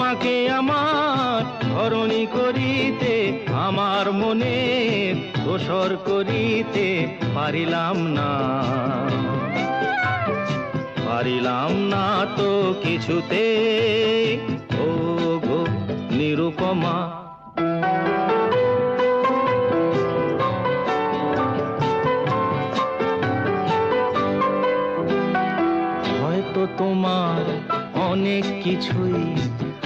তোমাকে আমার ধরণী করিতে, আমার মনে দোসর করিতে পারিলাম না। পারিলাম না তো কিছুতে ও গো নিরুপমা। হয়তো তোমার অনেক কিছুই